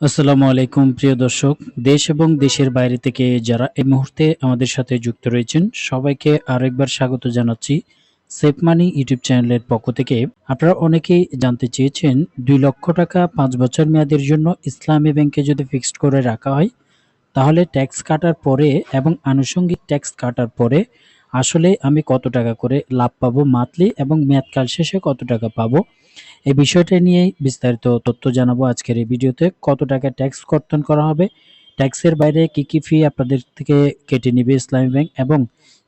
আসসালামু আলাইকুম, প্রিয় দর্শক। দেশ এবং দেশের বাইরে থেকে যারা এই মুহূর্তে আমাদের সাথে যুক্ত রয়েছেন, সবাইকে আরেকবার স্বাগত জানাচ্ছি সেফ মানি ইউটিউব চ্যানেলের পক্ষ থেকে। আপনারা অনেকেই জানতে চেয়েছেন, দুই লক্ষ টাকা পাঁচ বছর মেয়াদের জন্য ইসলামী ব্যাংকে যদি ফিক্সড করে রাখা হয়, তাহলে ট্যাক্স কাটার পরে এবং আনুষঙ্গিক ট্যাক্স কাটার পরে আসলে আমি কত টাকা করে লাভ পাবো মান্থলি এবং মেয়াদকাল শেষে কত টাকা পাবো? এই বিষয়টা নিয়ে বিস্তারিত তথ্য জানাব আজকের এই ভিডিওতে। কত টাকা ট্যাক্স কর্তন করা হবে? ট্যাক্সের বাইরে কি কি ফি আপনাদের থেকে কেটে নেবে ইসলামী ব্যাংক? এবং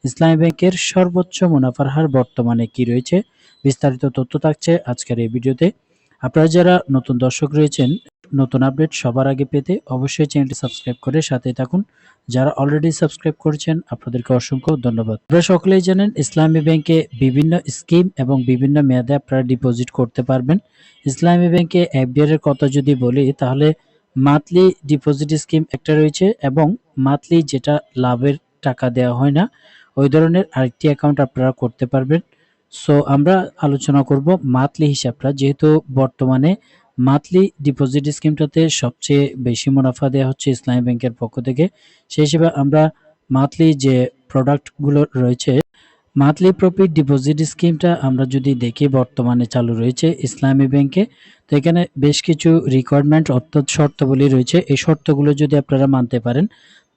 ইসলামী ব্যাংকের সর্বোচ্চ মুনাফার হার বর্তমানে কি রয়েছে? বিস্তারিত তথ্য থাকছে আজকের এই ভিডিওতে। আপনারা যারা নতুন দর্শক রয়েছেন নতুন আপডেট সবার আগে পেতে অবশ্যই চ্যানেলটি সাবস্ক্রাইব করে সাথে থাকুন। যারা অলরেডি সাবস্ক্রাইব করেছেন, আপনাদেরকে অসংখ্য ধন্যবাদ। আপনারা সকলেই জানেন, ইসলামী ব্যাংকে বিভিন্ন স্কিম এবং বিভিন্ন মেয়াদে আপনারা ডিপোজিট করতে পারবেন। ইসলামী ব্যাংকে এফডিআর এর কথা যদি বলি, তাহলে মান্থলি ডিপোজিট স্কিম একটা রয়েছে এবং মান্থলি যেটা লাভের টাকা দেওয়া হয় না, ওই ধরনের আরেকটি অ্যাকাউন্ট আপনারা করতে পারবেন। সো আমরা আলোচনা করব মান্থলি হিসাবটা, যেহেতু বর্তমানে মান্থলি ডিপোজিট স্কিমটাতে সবচেয়ে বেশি মুনাফা দেওয়া হচ্ছে ইসলামী ব্যাংকের পক্ষ থেকে। সেই হিসেবে আমরা মান্থলি যে প্রোডাক্টগুলো রয়েছে, মান্থলি প্রফিট ডিপোজিট স্কিমটা আমরা যদি দেখি বর্তমানে চালু রয়েছে ইসলামী ব্যাংকে, তো এখানে বেশ কিছু রিকোয়ারমেন্ট অর্থাৎ শর্তাবলী রয়েছে। এই শর্তগুলো যদি আপনারা মানতে পারেন,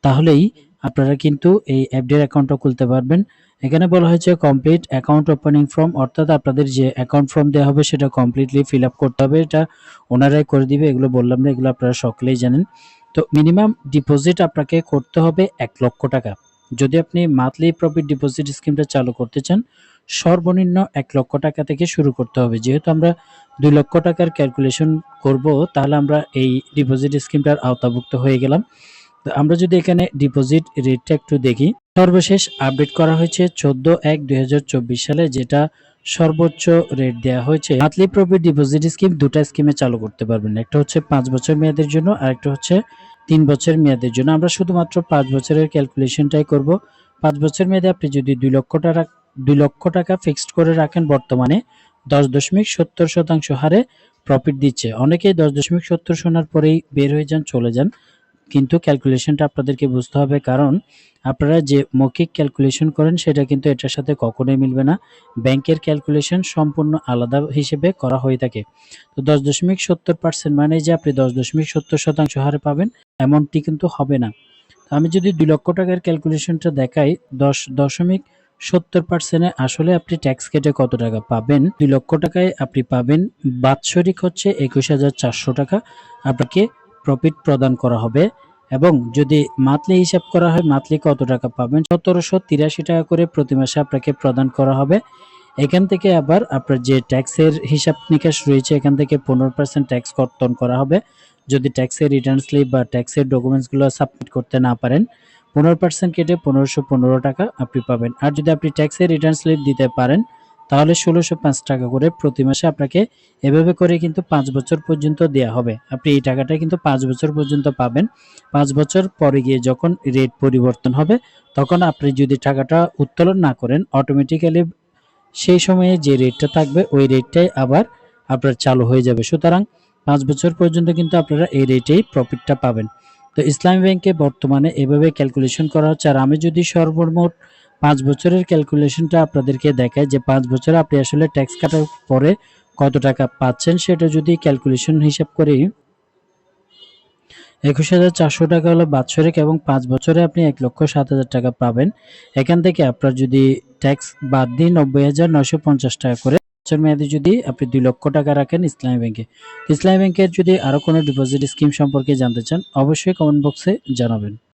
তাহলেই আপনারা কিন্তু এই এফডিআর অ্যাকাউন্টটা খুলতে পারবেন। এখানে বলা হয়েছে কমপ্লিট অ্যাকাউন্ট ওপেনিং ফর্ম অর্থাৎ আপনাদের যে অ্যাকাউন্ট ফর্ম দেওয়া হবে, সেটা কমপ্লিটলি ফিল আপ করতে হবে। এটা ওনারাই করে দিবে, এগুলো বললাম না, এগুলো আপনারা সকলেই জানেন। তো মিনিমাম ডিপোজিট আপনাকে করতে হবে এক লক্ষ টাকা। যদি আপনি মান্থলি প্রফিট ডিপোজিট স্কিমটা চালু করতে চান, সর্বনিম্ন এক লক্ষ টাকা থেকে শুরু করতে হবে। যেহেতু আমরা দুই লক্ষ টাকার ক্যালকুলেশন করব, তাহলে আমরা এই ডিপোজিট স্কিমটার আওতাভুক্ত হয়ে গেলাম। তো আমরা যদি এখানে ডিপোজিট রেটটা একটু দেখি সর্বশেষ আপডেট করা হয়েছে চোদ্দ এক দুই সালে, যেটা সর্বোচ্চ রেট দেওয়া হয়েছে। মান্থলি প্রফিট ডিপোজিট স্কিম দুটা স্কিমে চালু করতে পারবেন। একটা হচ্ছে পাঁচ বছর মেয়াদের জন্য, আর একটা হচ্ছে তিন বছর মেয়াদের জন্য। আমরা শুধুমাত্র পাঁচ বছরের ক্যালকুলেশনটাই করব। পাঁচ বছর মেয়াদে আপনি যদি দুই লক্ষ টাকা, দুই লক্ষ টাকা ফিক্সড করে রাখেন বর্তমানে, দশ দশমিক সত্তর শতাংশ হারে প্রফিট দিচ্ছে। অনেকেই দশ দশমিক সত্তর শোনার পরেই বের হয়ে যান, চলে যান। কিন্তু ক্যালকুলেশনটা আপনাদেরকে বুঝতে হবে, কারণ আপনারা যে মৌখিক ক্যালকুলেশন করেন, সেটা কিন্তু এটার সাথে কখনোই মিলবে না। ব্যাংকের ক্যালকুলেশন সম্পূর্ণ আলাদা হিসেবে করা হয়ে থাকে। তো দশ দশমিক সত্তর পার্সেন্ট মানে যে আপনি দশ দশমিক সত্তর শতাংশ হারে পাবেন, এমনটি কিন্তু হবে না। আমি যদি দুই লক্ষ টাকার ক্যালকুলেশনটা দেখাই, দশ দশমিক সত্তর পার্সেন্টে আসলে আপনি ট্যাক্স কেটে কত টাকা পাবেন? দুই লক্ষ টাকায় আপনি পাবেন বাৎসরিক হচ্ছে একুশ হাজার চারশো টাকা। আপনাকে প্রফিট প্রদান করা হবে এবং যদি মান্থলি হিসাব করা হয় মান্থলি কত টাকা পাবেন? সতেরোশো তিরাশি টাকা করে প্রতি মাসে আপনাকে প্রদান করা হবে। এখান থেকে আবার আপনার যে ট্যাক্সের হিসাব নিকাশ রয়েছে, এখান থেকে পনেরো পার্সেন্ট ট্যাক্স কর্তন করা হবে। যদি ট্যাক্সের রিটার্ন স্লিপ বা ট্যাক্সের ডকুমেন্টসগুলো সাবমিট করতে না পারেন, পনেরো পার্সেন্ট কেটে পনেরোশো পনেরো টাকা আপনি পাবেন। আর যদি আপনি ট্যাক্সের রিটার্ন স্লিপ দিতে পারেন তাহলে ষোলোশো পাঁচ টাকা করে প্রতি মাসে আপনাকে এভাবে করে কিন্তু পাঁচ বছর পর্যন্ত দেওয়া হবে। আপনি এই টাকাটা কিন্তু পাঁচ বছর পর্যন্ত পাবেন। পাঁচ বছর পরে গিয়ে যখন রেট পরিবর্তন হবে, তখন আপনি যদি টাকাটা উত্তোলন না করেন অটোমেটিক্যালি সেই সময়ে যে রেটটা থাকবে, ওই রেটটাই আবার আপনার চালু হয়ে যাবে। সুতরাং পাঁচ বছর পর্যন্ত কিন্তু আপনারা এই রেটেই প্রফিটটা পাবেন। তো ইসলামী ব্যাংকে বর্তমানে এভাবে ক্যালকুলেশন করা হচ্ছে। আর আমি যদি সর্বমোট পাঁচ বছরের ক্যালকুলেশনটা আপনাদেরকে দেখায় যে পাঁচ বছরে আপনি আসলে ট্যাক্স কাটার পরে কত টাকা পাচ্ছেন সেটা যদি ক্যালকুলেশন হিসাব করি, একুশ হাজার চারশো টাকা হলো বাৎসরিক এবং পাঁচ বছরে আপনি এক লক্ষ সাত হাজার টাকা পাবেন। এখান থেকে আপনার যদি ট্যাক্স বাদ দিয়ে নব্বই হাজার নয়শো পঞ্চাশ টাকা করে বছর মেয়াদে যদি আপনি দুই লক্ষ টাকা রাখেন ইসলামী ব্যাংকে। ইসলামী ব্যাংকের যদি আরও কোনো ডিপোজিট স্কিম সম্পর্কে জানতে চান, অবশ্যই কমেন্ট বক্সে জানাবেন।